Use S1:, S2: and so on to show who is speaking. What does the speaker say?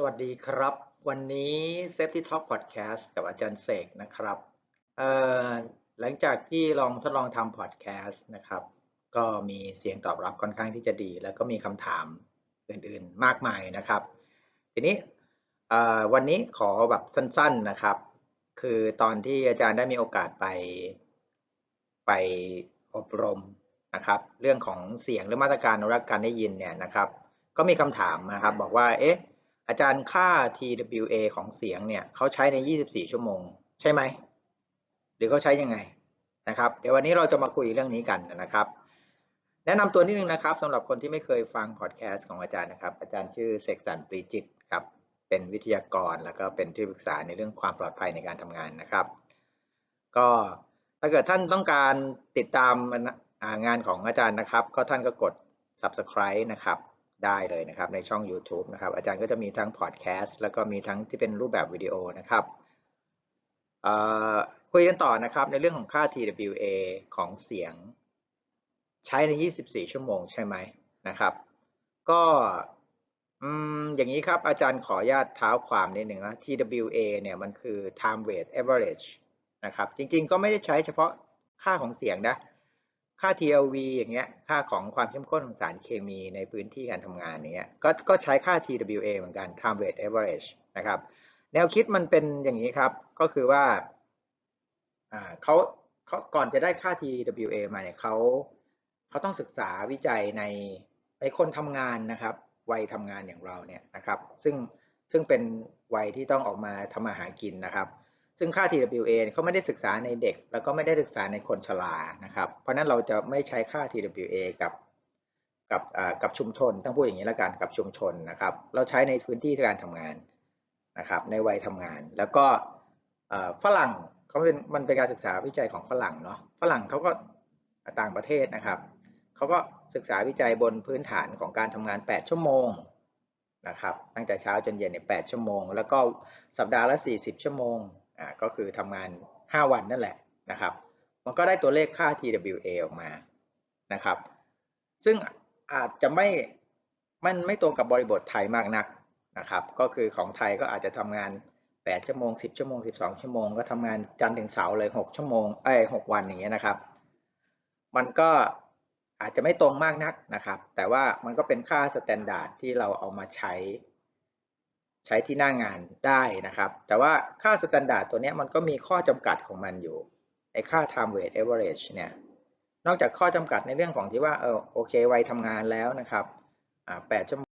S1: สวัสดีครับ วันนี้ Safety Talk Podcast กับอาจารย์เสกนะครับหลังจากที่ลองทดลองทำ podcast นะครับ ก็มีเสียงตอบรับค่อนข้างที่จะดี แล้วก็มีคำถามอื่นๆมากมายนะครับ ทีนี้วันนี้ขอแบบสั้นๆนะครับ คือตอนที่อาจารย์ได้มีโอกาสไปไปอบรมนะครับ เรื่องของเสียงหรือมาตรการอนุรักษ์การได้ยินเนี่ยนะครับ ก็มีคำถามนะครับ บอกว่าเอ๊ะ อาจารย์ค่า TWA ของเสียงเนี่ยเขาใช้ใน 24 ชั่วโมง ใช่ไหม หรือเขาใช้ยังไงนะครับ เดี๋ยววันนี้เราจะมาคุยเรื่องนี้กันนะครับ แนะนำตัวนิดนึงนะครับสำหรับคนที่ไม่เคยฟังพอดแคสต์ของอาจารย์นะครับ อาจารย์ชื่อเสกสรรปรีจิตครับ เป็นวิทยากรแล้วก็เป็นที่ปรึกษาในเรื่องความปลอดภัยในการทำงานนะครับ ก็ถ้าเกิดท่านต้องการติดตามงานของอาจารย์นะครับ ก็ท่านก็กด subscribe นะครับ ได้เลยนะครับในช่อง YouTube นะครับอาจารย์ก็จะมีทั้งพอดแคสต์แล้วก็มีทั้งที่เป็นรูปแบบวิดีโอนะครับคุยกันต่อนะครับในเรื่องของค่า TWA ของเสียงใช้ใน 24 ชั่วโมงใช่ไหมนะครับ ก็อย่างนี้ครับอาจารย์ขออนุญาตเท้าความนิดหนึ่งนะ TWA เนี่ยมันคือ time weight average นะครับจริงๆก็ไม่ได้ใช้เฉพาะค่าของเสียงนะ ค่า TLV อย่างเงี้ย ค่าของความเข้มข้นของสารเคมีในพื้นที่การทำงานอย่างเงี้ย ก็ก็ใช้ค่า TWA เหมือนกัน time weight average นะครับ แนวคิดมันเป็นอย่างนี้ครับ ก็คือว่าอ่าเขาเขาก่อนจะได้ค่า TWA มาเนี่ยเขาเขาต้องศึกษาวิจัยในในคนทำงานนะครับ วัยทำงานอย่างเราเนี่ยนะครับ ซึ่งซึ่งเป็นวัยที่ต้องออกมาทำมาหากินนะครับ ซึ่งค่า TWA เขาไม่ได้ศึกษาในเด็ก แล้วก็ไม่ได้ศึกษาในคนชรานะครับ เพราะนั้นเราจะไม่ใช้ค่า TWA กับกับกับชุมชนต้องพูดอย่างนี้ละกันกับชุมชนนะครับ เราใช้ในพื้นที่การทำงานนะครับ ในวัยทำงาน แล้วก็ฝรั่งเขาเป็นมันเป็นการศึกษาวิจัยของฝรั่งเนาะฝรั่งเขาก็ต่างประเทศนะครับเขาก็ศึกษาวิจัยบนพื้นฐานของการทำงาน 8 ชั่วโมงนะครับ ตั้งแต่เช้าจนเย็นเนี่ย8ชั่วโมง แล้วก็สัปดาห์ละ 40 ชั่วโมง อ่าก็คือทำงาน 5 วันนั่นแหละนะครับ มันก็ได้ตัวเลขค่า TWA ออกมานะครับ ซึ่งอาจจะไม่มันไม่ตรงกับบริบทไทยมากนักนะครับ ก็คือของไทยก็อาจจะทำงาน 8 ชั่วโมง 10 ชั่วโมง 12 ชั่วโมง ก็ทำงานจันทร์ถึงเสาร์เลย 6 ชั่วโมงเอ้ย6วันอย่างเงี้ยนะครับ มันก็อาจจะไม่ตรงมากนักนะครับ แต่ว่ามันก็เป็นค่าสแตนดาร์ดที่เราเอามาใช้ ใช้ที่หน้างานได้นะครับ แต่ว่าค่าสแตนดาร์ดตัวนี้มันก็มีข้อจำกัดของมันอยู่ไอค่า time weight average เนี่ยนอกจากข้อจำกัดในเรื่องของที่ว่าเออโอเควัยทำงานแล้วนะครับแปดชั่วโมง